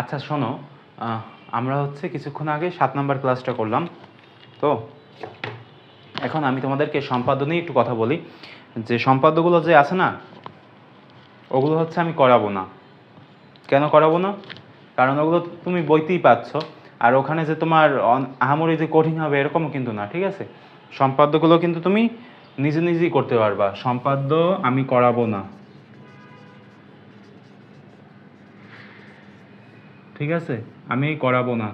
আচ্ছা শোনো আমরা হচ্ছে কিছুক্ষণ আগে সাত নাম্বার ক্লাসটা করলাম। তো, এখন আমি তোমাদেরকে সম্পাদ্য নিয়ে একটু কথা বলি। যে সম্পাদ্যগুলো যে আছে না, ওগুলো হচ্ছে আমি করাবো না। কেন করাবো না? কারণ ওগুলো তুমি বইতেই পাচ্ছ। আর ওখানে যে তোমার আহামরি যে কঠিন হবে এরকমও কিন্তু না, ঠিক আছে? সম্পাদ্যগুলো কিন্তু তুমি নিজে নিজেই করতে পারবা। সম্পাদ্য আমি করাবো না। ঠিক আছে? আমি করাবো না।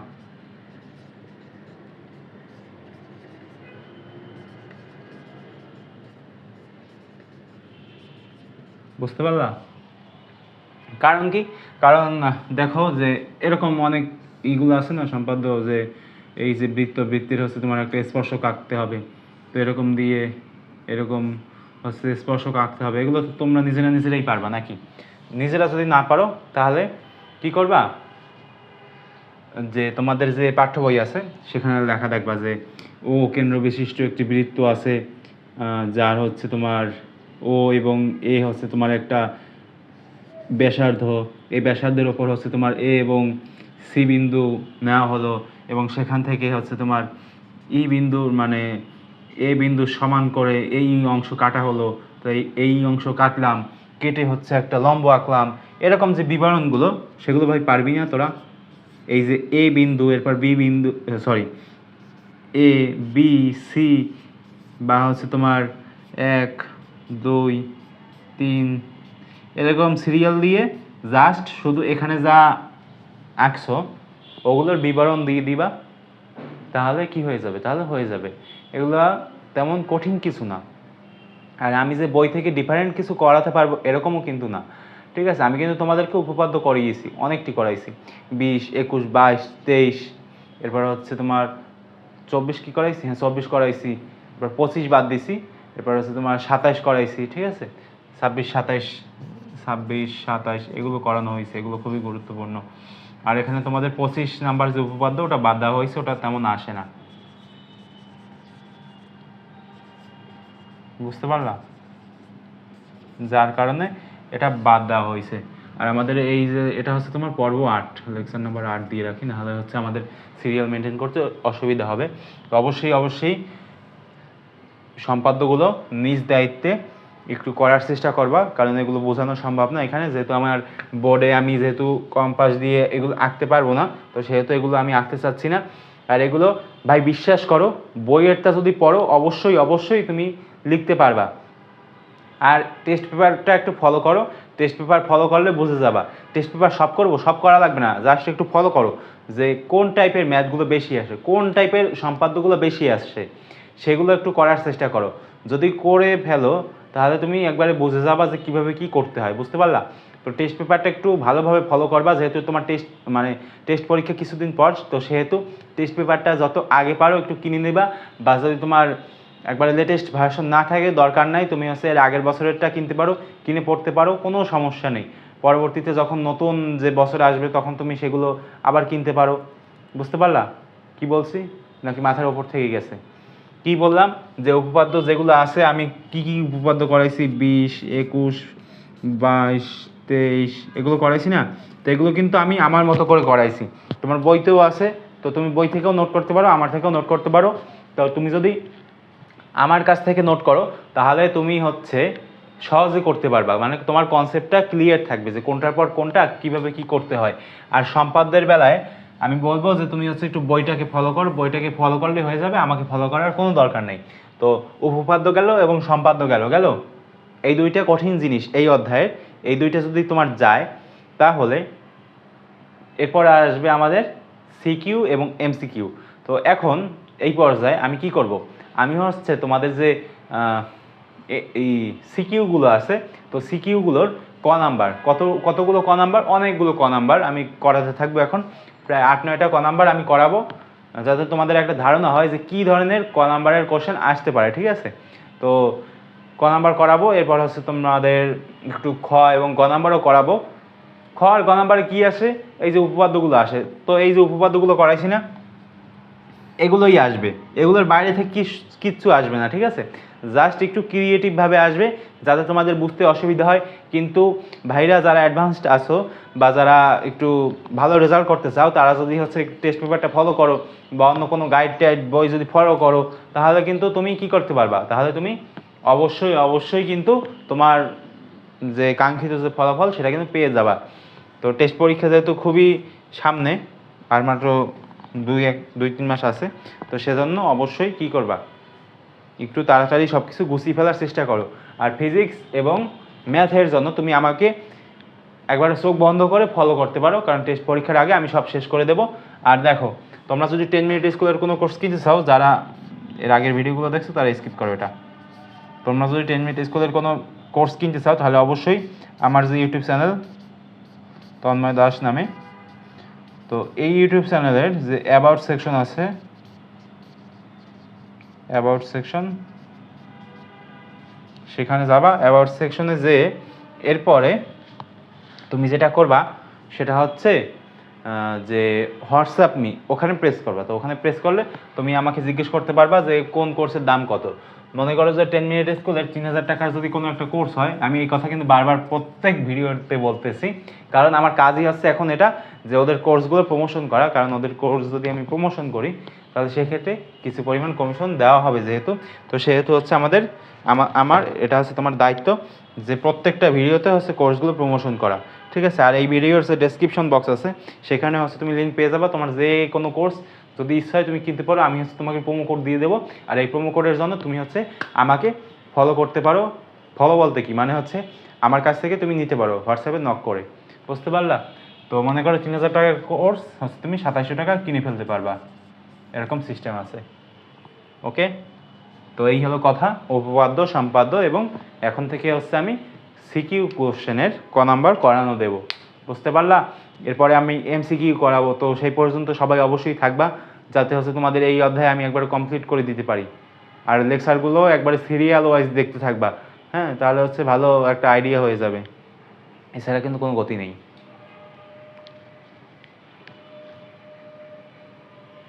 বুঝতে পারলা? কারণ কি? কারণ দেখো যে এরকম অনেক ইগুলো আছে না সম্পাদ্য, যে এই যে বৃত্ত বৃত্তির হচ্ছে তোমার একটা স্পর্শক আঁকতে হবে। তো এরকম দিয়ে এরকম হচ্ছে স্পর্শক আঁকতে হবে। এগুলো তো তোমরা নিজেরা নিজেরাই পারবা নাকি? নিজেরা যদি না পারো, তাহলে কি করবা? যে তোমাদের যে পাঠ্য বই আছে, সেখানে লেখা দেখবা যে, ও কেন্দ্র বিশিষ্ট একটি বৃত্ত আছে যার হচ্ছে তোমার ও এবং এ হচ্ছে তোমার একটা ব্যাসার্ধ। এই ব্যাসার্ধের ওপর হচ্ছে তোমার এ এবং সি বিন্দু নেওয়া হলো এবং সেখান থেকে হচ্ছে তোমার ই বিন্দুর মানে এ বিন্দু সমান করে এই অংশ কাটা হলো। তো এই এই অংশ কাটলাম, কেটে হচ্ছে একটা লম্ব আঁকলাম। এরকম যে বিবরণগুলো, সেগুলো ভাই পারবি না তোরা? এই যে এ বিন্দু, এরপর বি বিন্দু সরি এ বি সি বা হচ্ছে তোমার এক, দুই, তিন, এরকম সিরিয়াল দিয়ে জাস্ট শুধু এখানে যা আঁকছো, ওগুলোর বিবরণ দিয়ে দিবা, তাহলে কি হয়ে যাবে? তাহলে হয়ে যাবে। এগুলা তেমন কঠিন কিছু না। আর আমি যে বই থেকে ডিফারেন্ট কিছু করাতে পারব, এরকমও কিন্তু না। ঠিক আছে? আমি কিন্তু তোমাদেরকে উপপাদ্য করিয়েছি, অনেকটি করাইছি। বিশ, একুশ, বাইশ, তেইশ, এরপর হচ্ছে তোমার চব্বিশ কি করাইছি? হ্যাঁ চব্বিশ করাইছি। এরপর পঁচিশ বাদ দিছি। এরপর হচ্ছে তোমার সাতাইশ করাইছি, ঠিক আছে? ছাব্বিশ, সাতাইশ ছাব্বিশ, সাতাইশ, এগুলো করানো হয়েছে, এগুলো খুবই গুরুত্বপূর্ণ। আর এখানে তোমাদের পঁচিশ নাম্বার যে উপপাদ্য, ওটা বাদ দেওয়া হয়েছে, ওটা তেমন আসে না। বুঝতে পারলাম যার কারণে এটা বাদ দেওয়া হয়েছে। আর আমাদের এই যে, এটা হচ্ছে তোমার পর্ব আট, লেকচার নাম্বার আট দিয়ে রাখি, নাহলে হচ্ছে আমাদের সিরিয়াল মেনটেন করতে অসুবিধা হবে। তো অবশ্যই অবশ্যই সম্পাদ্যগুলো নিজ দায়িত্বে একটু করার চেষ্টা করবা, কারণ এগুলো বোঝানো সম্ভব না এখানে। যেহেতু আমার বোর্ডে আমি যেহেতু কম্পাস দিয়ে এগুলো আঁকতে পারব না, তো সেহেতু এগুলো আমি আঁকতে চাচ্ছি না। আর এগুলো ভাই বিশ্বাস করো, বইয়েরটা যদি পড়ো, অবশ্যই অবশ্যই তুমি লিখতে পারবা। আর টেস্ট পেপারটা একটু ফলো করো। টেস্ট পেপার ফলো করলে বুঝে যাবা। টেস্ট পেপার সব করব, সব করা লাগবে না। জাস্ট একটু ফলো করো যে কোন টাইপের ম্যাথগুলো বেশি আসে, কোন টাইপের সম্পাদ্যগুলো বেশি আসছে সেগুলো একটু করার চেষ্টা করো। যদি করে ফেলো, তাহলে তুমি একবারে বুঝে যাবা যে কীভাবে কি করতে হয়, বুঝতে পারলা? তো টেস্ট পেপারটা একটু ভালোভাবে ফলো করবা, যেহেতু তোমার টেস্ট মানে টেস্ট পরীক্ষা কিছুদিন পর, তো সেহেতু টেস্ট পেপারটা যত আগে পারো একটু কিনে নেবা, বা যদি তোমার একবারে লেটেস্ট ভার্সন না থাকে, দরকার নাই, তুমি হচ্ছে এর আগের বছরেরটা কিনতে পারো, কিনে পড়তে পারো, কোনো সমস্যা নেই। পরবর্তীতে যখন নতুন যে বছর আসবে, তখন তুমি সেগুলো আবার কিনতে পারো। বুঝতে পারলা? কি বলছি? নাকি মাথার ওপর থেকে গেছে? কি বললাম? যে উপপাদ্য যেগুলো আছে, আমি কি কি উপপাদ্য করাইছি? বিশ, একুশ, বাইশ, তেইশ, এগুলো করাইছি না? তো এগুলো কিন্তু আমি আমার মতো করে করাইছি। তোমার বইতেও আছে, তো তুমি বই থেকেও নোট করতে পারো, আমার থেকেও নোট করতে পারো। তো তুমি যদি আমার কাছ থেকে নোট করো, তাহলে তুমি হচ্ছে সহজে করতে পারবা। মানে তোমার কনসেপ্টটা ক্লিয়ার থাকবে যে কোনটার পর কোনটা, কীভাবে কি করতে হয়। আর সম্পাদদের বেলায় আমি বলব যে তুমি হচ্ছে একটু বইটাকে ফলো করো, বইটাকে ফলো করলে হয়ে যাবে, আমাকে ফলো করার কোনো দরকার নেই। তো উপপাদ্য গেল এবং সম্পাদ্য গেল গেল? এই দুইটা কঠিন জিনিস এই অধ্যায়ের এই দুইটা যদি তোমার যায়, তাহলে এরপর আসবে আমাদের সিকিউ এবং এমসিকিউ তো এখন এই পর্যায়ে আমি কি করব? আমি হচ্ছে তোমাদের যে এই সিকিউগুলো আছে, তো সিকিউগুলোর ক নাম্বার, কত, কতগুলো ক নাম্বার? অনেকগুলো ক নাম্বার আমি করাতে থাকব এখন। প্রায় আট, নয়টা ক নাম্বার আমি করাবো, যাতে তোমাদের একটা ধারণা হয় যে কী ধরনের ক নাম্বারের কোশ্চেন আসতে পারে, ঠিক আছে? তো ক নাম্বার করাবো, এরপর হচ্ছে তোমাদের একটু খ এবং গ নাম্বারও করাবো। খ আর গ নাম্বারে কী আসে? এই যে উপপাদ্যগুলো আসে। তো এই যে উপপাদ্যগুলো করাইছি না এগুলোই আসবে। এগুলোর বাইরে থেকে কিচ্ছু আসবে না, ঠিক আছে? জাস্ট একটু ক্রিয়েটিভভাবে আসবে, যাতে তোমাদের বুঝতে অসুবিধা হয়। কিন্তু ভাইরা যারা অ্যাডভান্সড আছো বা যারা একটু ভালো রেজাল্ট করতে চাও, তারা যদি হচ্ছে টেস্ট পেপারটা ফলো করো বা অন্য কোনো গাইড টাইড বই যদি ফলো করো, তাহলে কিন্তু তুমি কি করতে পারবা? তাহলে তুমি অবশ্যই অবশ্যই কিন্তু তোমার যে কাঙ্ক্ষিত যে ফলাফল, সেটা কিন্তু পেয়ে যাবা। তো টেস্ট পরীক্ষা যেহেতু খুবই সামনে, আর মাত্র দুই এক, দুই তিন মাস আছে। তো সেজন্য অবশ্যই কি করবা? একটু তাড়াতাড়ি সব কিছু গুছিয়ে ফেলার চেষ্টা করো। আর ফিজিক্স এবং ম্যাথের জন্য তুমি আমাকে একবারে চোখ বন্ধ করে ফলো করতে পারো, কারণ টেস্ট পরীক্ষার আগে আমি সব শেষ করে দেবো। আর দেখো, তোমরা যদি টেন মিনিট স্কুলের কোনো কোর্স কিনতে চাও, যারা এর আগের ভিডিওগুলো দেখছ, তারা স্কিপ করো এটা। তোমরা যদি টেন মিনিট স্কুলের কোনো কোর্স কিনতে চাও, তাহলে অবশ্যই আমার যে ইউটিউব চ্যানেল তন্ময় দাস নামে তো এই ইউটিউব চ্যানেলের যে অ্যাবাউট সেকশন আছে অ্যাবাউট সেকশন সেখানে যাবা। অ্যাবাউট সেকশনে যে এরপরে তুমি যেটা করবা, সেটা হচ্ছে যে হোয়াটসঅ্যাপ মি ওখানে প্রেস করবা। তো ওখানে প্রেস করলে তুমি আমাকে জিজ্ঞেস করতে পারবা যে কোন কোর্সের দাম কত। মনে করো যে টেন মিনিট স্কুলের তিন হাজার টাকার যদি কোনো একটা কোর্স হয়, আমি এই কথা কিন্তু বারবার প্রত্যেক ভিডিওতে বলতেছি। কারণ আমার কাজই হচ্ছে এখন এটা যে ওদের কোর্সগুলো প্রমোশন করা। কারণ ওদের কোর্স যদি আমি প্রমোশন করি, তাহলে সেক্ষেত্রে কিছু পরিমাণ কমিশন দেওয়া হবে যেহেতু। তো সেহেতু হচ্ছে আমাদের, আমা- আমার, এটা হচ্ছে তোমার দায়িত্ব যে প্রত্যেকটা ভিডিওতে হচ্ছে কোর্সগুলো প্রমোশন করা। ঠিক আছে? আর এই ভিডিওর যে ডেসক্রিপশন বক্স আছে, সেখানে হচ্ছে তুমি লিঙ্ক পেয়ে যাবা। তোমার যে কোনো কোর্স যদি ইচ্ছা হয় তুমি কিনতে পারো, আমি হচ্ছে তোমাকে প্রোমো কোড দিয়ে দেবো। আর এই প্রোমো কোডের জন্য তুমি হচ্ছে আমাকে ফলো করতে পারো। ফলো বলতে কি? মানে হচ্ছে আমার কাছ থেকে তুমি নিতে পারো, হোয়াটসঅ্যাপে নক করে। বুঝতে পারলা? তো মনে করো তিন হাজার টাকার কোর্স হচ্ছে তুমি সাতাইশশো টাকা কিনে ফেলতে পারবা। এরকম সিস্টেম আছে। ওকে তো এই হলো কথা। উপপাদ্য, সম্পাদ্য এবং এখন থেকে হচ্ছে আমি সিকিউ কোশ্চেনের ক নাম্বার করানো দেব। বুঝতে পারলা? এরপরে আমি এমসিকিউ করাবো। তো সেই পর্যন্ত সবাই অবশ্যই থাকবা। যাতে হচ্ছে তোমাদের এই অধ্যায় আমি একবার কমপ্লিট করে দিতে পারি। আর লেকচারগুলো একবারে সিরিয়াল ওয়াইজ দেখতে থাকবা। হ্যাঁ তাহলে হচ্ছে ভালো একটা আইডিয়া হয়ে যাবে। এছাড়া কিন্তু কোনো গতি নেই।